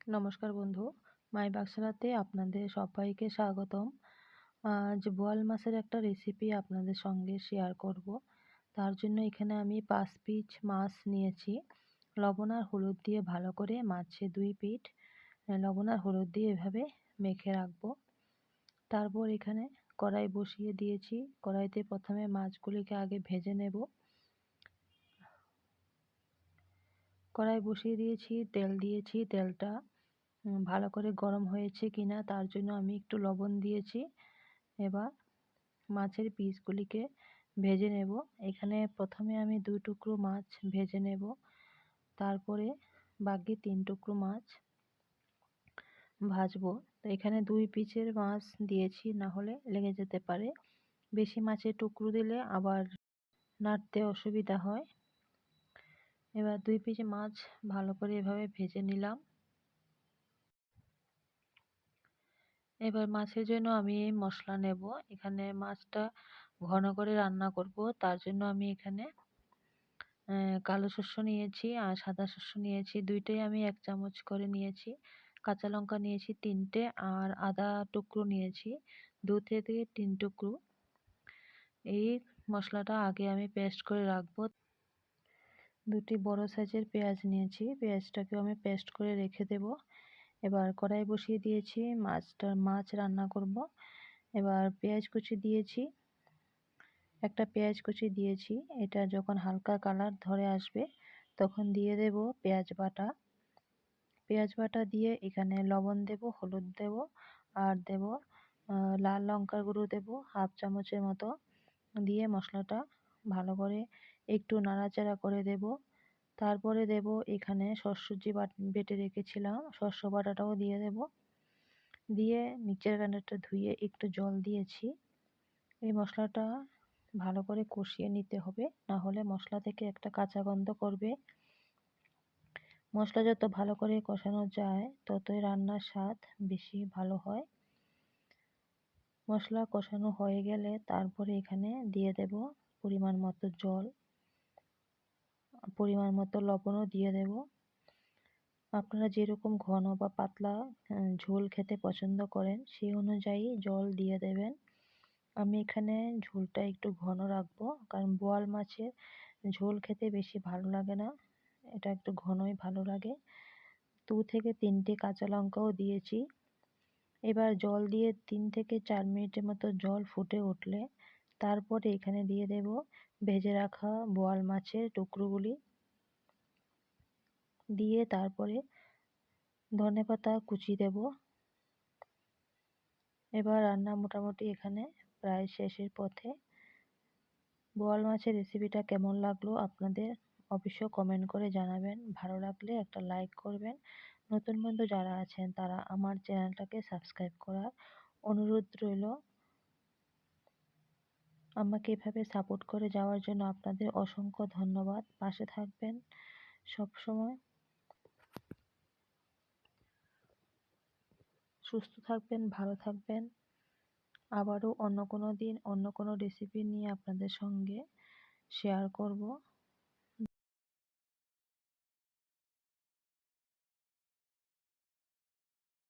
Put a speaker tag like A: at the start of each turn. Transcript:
A: নমস্কার বন্ধু। মাই বাক্সারাতে আপনাদের সবাইকে স্বাগতম। আজ বোয়াল মাছের একটা রেসিপি আপনাদের সঙ্গে শেয়ার করব। তার জন্য এখানে আমি পাঁচ পিস মাছ নিয়েছি। লবণ আর হলুদ দিয়ে ভালো করে মাছে দুই পিঠ লবণ আর হলুদ দিয়ে এভাবে মেখে রাখব। তারপর এখানে কড়াই বসিয়ে দিয়েছি। কড়াইতে প্রথমে মাছগুলিকে আগে ভেজে নেব। কড়াই বসিয়ে দিয়েছি, তেল দিয়েছি, তেলটা ভালো করে গরম হয়েছে কিনা তার জন্য আমি একটু লবণ দিয়েছি। এবার মাছের পিসগুলিকে ভেজে নেব। এখানে প্রথমে আমি দুই টুকরো মাছ ভেজে নেব। তারপরে বাকি তিন টুকরো মাছ ভাজবো। তো এখানে দুই পিসের মাছ দিয়েছি, না হলে লেগে যেতে পারে। বেশি মাছের টুকরো দিলে আবার নাড়তে অসুবিধা হয়। এবার দুই পিস মাছ ভালো করে এভাবে ভেজে নিলাম। এবার মাছের জন্য আমি মশলা নেব। এখানে মাছটা ঘন করে রান্না করব। তার জন্য আমি এখানে কালো শস্য নিয়েছি আর সাদা শস্য নিয়েছি। দুইটাই আমি এক চামচ করে নিয়েছি। কাঁচা লঙ্কা নিয়েছি তিনটে আর আদা টুকরো নিয়েছি। দু থেকে তিন টুকরো। এই মশলাটা আগে আমি পেস্ট করে রাখব। দুটি বড় সাইজের পেঁয়াজ নিয়েছি। পেঁয়াজটাকেও আমি পেস্ট করে রেখে দেব। এবার কড়াই বসিয়ে দিয়েছি। মাছটা মাছ রান্না করব। এবার পেঁয়াজ কুচি দিয়েছি। একটা পেঁয়াজ কুচি দিয়েছি। এটা যখন হালকা কালার ধরে আসবে, তখন দিয়ে দেব পেঁয়াজ বাটা। পেঁয়াজ বাটা দিয়ে এখানে লবণ দেব, হলুদ দেব, আর দেব লাল লঙ্কার গুঁড়ো দেব, হাফ চামচের মতো। দিয়ে মশলাটা ভালো করে একটু নাড়াচাড়া করে দেব। তারপরে দেব এখানে শস্যজি বেটে রেখেছিলাম শস্য বাটাটাও দিয়ে দেব। দিয়ে মিক্সচার গ্রাইন্ডারটা ধুয়ে একটু জল দিয়েছি। এই মশলাটা ভালো করে কষিয়ে নিতে হবে, না হলে মশলা থেকে একটা কাঁচা গন্ধ করবে। মশলা যত ভালো করে কষানো যায়, ততই রান্নার স্বাদ বেশি ভালো হয়। মশলা কষানো হয়ে গেলে তারপরে এখানে দিয়ে দেব পরিমাণ মতো জল। পরিমাণ মতো লবণও দিয়ে দেব। আপনারা যেরকম ঘন বা পাতলা ঝোল খেতে পছন্দ করেন, সেই অনুযায়ী জল দিয়ে দেবেন। আমি এখানে ঝোলটা একটু ঘন রাখব, কারণ বোয়াল মাছের ঝোল খেতে বেশি ভালো লাগে না। এটা একটু ঘনই ভালো লাগে। দু থেকে তিনটে কাঁচা লঙ্কাও দিয়েছি। এবার জল দিয়ে তিন থেকে চার মিনিটের মতো জল ফুটে উঠলে তারপরে এখানে দিয়ে দেব ভেজে রাখা বোয়াল মাছের টুকরোগুলি। দিয়ে তারপরে ধনে পাতা কুচি দেব। এবার রান্না মোটামুটি এখানে প্রায় শেষের পথে। বোয়াল মাছের রেসিপিটা কেমন লাগল আপনাদের অবশ্য কমেন্ট করে জানাবেন। ভালো লাগলে একটা লাইক করবেন নতুন বন্ধু যারা আছেন, তারা আমার চ্যানেলটাকে সাবস্ক্রাইব করার অনুরোধ রইল। আমাকে এভাবে সাপোর্ট করে যাওয়ার জন্য আপনাদের অসংখ্য ধন্যবাদ। পাশে থাকবেন সব সময় সুস্থ থাকবেন, ভালো থাকবেন। আবারও অন্য কোনো দিন, অন্য কোনো রেসিপি নিয়ে আপনাদের সঙ্গে শেয়ার করব।